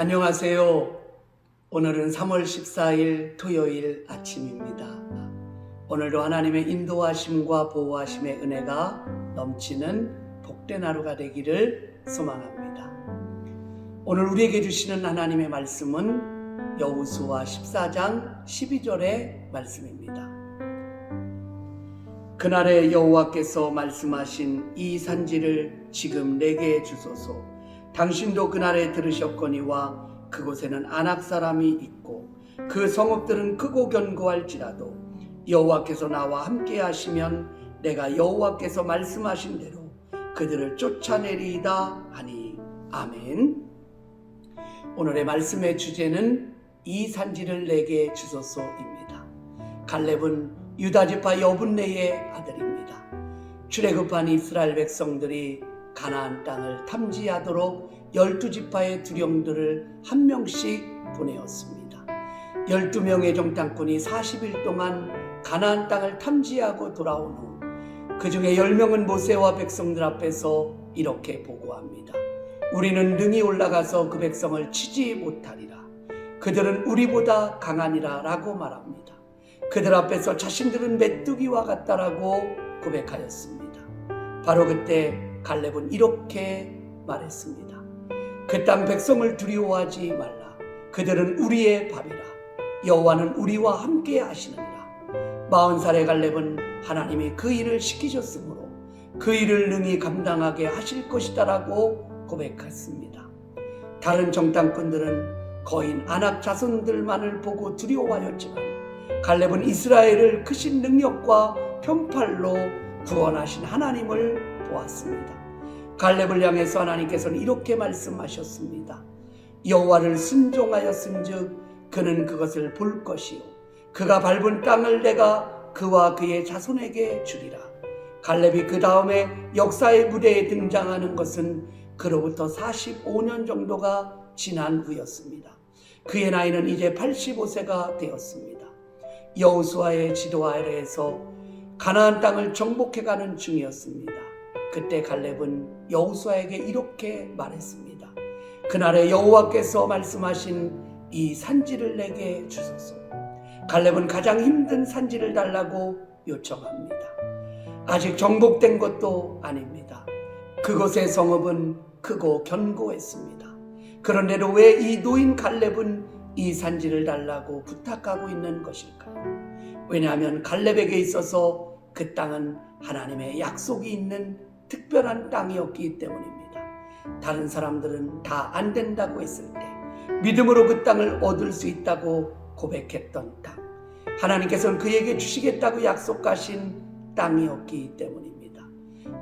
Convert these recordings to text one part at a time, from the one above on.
안녕하세요. 오늘은 3월 14일 토요일 아침입니다. 오늘도 하나님의 인도하심과 보호하심의 은혜가 넘치는 복된 하루가 되기를 소망합니다. 오늘 우리에게 주시는 하나님의 말씀은 여호수아 14장 12절의 말씀입니다. 그날에 여호와께서 말씀하신 이 산지를 지금 내게 주소서. 당신도 그날에 들으셨거니와 그곳에는 안악 사람이 있고 그 성읍들은 크고 견고할지라도 여호와께서 나와 함께 하시면 내가 여호와께서 말씀하신 대로 그들을 쫓아내리이다 하니 아멘. 오늘의 말씀의 주제는 이 산지를 내게 주소서입니다. 갈렙은 유다 지파 여분네의 아들입니다. 출애굽한 이스라엘 백성들이 가나안 땅을 탐지하도록 열두 지파의 두령들을 한 명씩 보내었습니다. 열두 명의 정탐꾼이 40일 동안 가나안 땅을 탐지하고 돌아온 후 그 중에 10명은 모세와 백성들 앞에서 이렇게 보고합니다. 우리는 능히 올라가서 그 백성을 치지 못하리라. 그들은 우리보다 강하니라 라고 말합니다. 그들 앞에서 자신들은 메뚜기와 같다라고 고백하였습니다. 바로 그때 갈렙은 이렇게 말했습니다. 그 땅 백성을 두려워하지 말라. 그들은 우리의 밥이라. 여호와는 우리와 함께 하시느니라. 마흔 살의 갈렙은 하나님이 그 일을 시키셨으므로 그 일을 능히 감당하게 하실 것이다라고 고백했습니다. 다른 정탐꾼들은 거인 안악 자손들만을 보고 두려워하였지만 갈렙은 이스라엘을 크신 능력과 편팔로 구원하신 하나님을 보았습니다. 갈렙을 향해서 하나님께서는 이렇게 말씀하셨습니다. 여호와를 순종하였은즉 그는 그것을 볼 것이요 그가 밟은 땅을 내가 그와 그의 자손에게 주리라. 갈렙이 그 다음에 역사의 무대에 등장하는 것은 그로부터 45년 정도가 지난 후였습니다. 그의 나이는 이제 85세가 되었습니다. 여호수아의 지도 아래에서 가나안 땅을 정복해가는 중이었습니다. 그때 갈렙은 여호수아에게 이렇게 말했습니다. 그날에 여호와께서 말씀하신 이 산지를 내게 주소서. 갈렙은 가장 힘든 산지를 달라고 요청합니다. 아직 정복된 것도 아닙니다. 그곳의 성읍은 크고 견고했습니다. 그런데도 왜 이 노인 갈렙은 이 산지를 달라고 부탁하고 있는 것일까요? 왜냐하면 갈렙에게 있어서 그 땅은 하나님의 약속이 있는 특별한 땅이었기 때문입니다. 다른 사람들은 다 안 된다고 했을 때 믿음으로 그 땅을 얻을 수 있다고 고백했던 땅. 하나님께서는 그에게 주시겠다고 약속하신 땅이었기 때문입니다.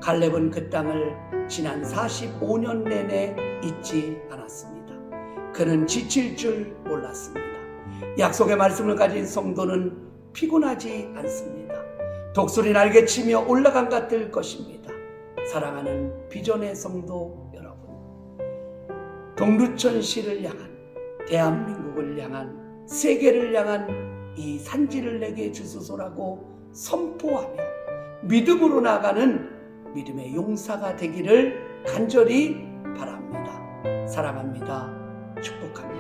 갈렙은 그 땅을 지난 45년 내내 잊지 않았습니다. 그는 지칠 줄 몰랐습니다. 약속의 말씀을 가진 성도는 피곤하지 않습니다. 독수리 날개 치며 올라간 같을 것입니다. 사랑하는 비전의 성도 여러분. 동두천 시를 향한 대한민국을 향한 세계를 향한 이 산지를 내게 주소서라고 선포하며 믿음으로 나가는 믿음의 용사가 되기를 간절히 바랍니다. 사랑합니다. 축복합니다.